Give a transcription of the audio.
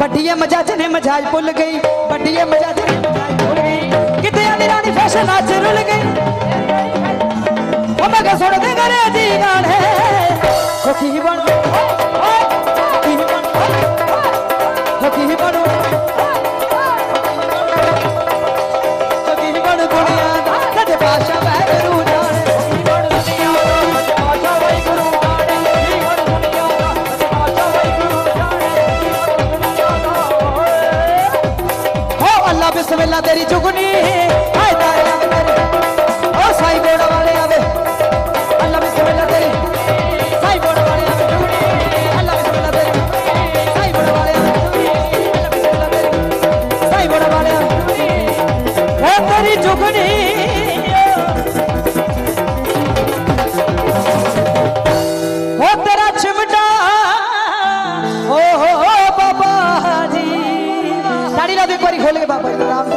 ਵੱਡੀਏ ਮਜਾਜ ਨੇ ਮਜਾਜ ਭੁੱਲ ਗਈ ਵੱਡੀਏ ਮਜਾਜ ਨੇ ਮਜਾਜ ਭੁੱਲ ਗਈ। ਕਿਤੇ ਆਲੀ ਰਾਣੀ ਫੈਸ਼ਨ ਅੱਜ ਰੁੱਲ ਗਈ। ਉਹ ਮੈਂ ਸੁਣ ਦੇ ਗਰੇ ਜੀ ਗਾਣੇ। ਬਣ ਦਾ ਬਿਸਮਿਲ੍ਲਾ ਤੇਰੀ ਚੁਗਨੀ। ਹਾਏ ਤਾਰੇ ਆਵੇ ਓ ਸਾਈ ਗੋੜਾ ਵਾਲੇ ਆਵੇ। ਅੱਲਾ ਬਿਸਮਿਲ੍ਲਾ ਤੇਰੀ। ਸਾਈ ਗੋੜਾ ਵਾਲੇ ਆਵੇ ਚੁਗਨੀ। ਅੱਲਾ ਬਿਸਮਿਲ੍ਲਾ ਤੇਰੀ। ਸਾਈ ਗੋੜਾ ਵਾਲੇ ਆਵੇ ਚੁਗਨੀ। ਅੱਲਾ ਬਿਸਮਿਲ੍ਲਾ ਤੇਰੀ। ਸਾਈ ਗੋੜਾ ਵਾਲੇ ਆਵੇ ਓ ਤੇਰੀ ਚੁਗਨੀ। everybody holy baba ram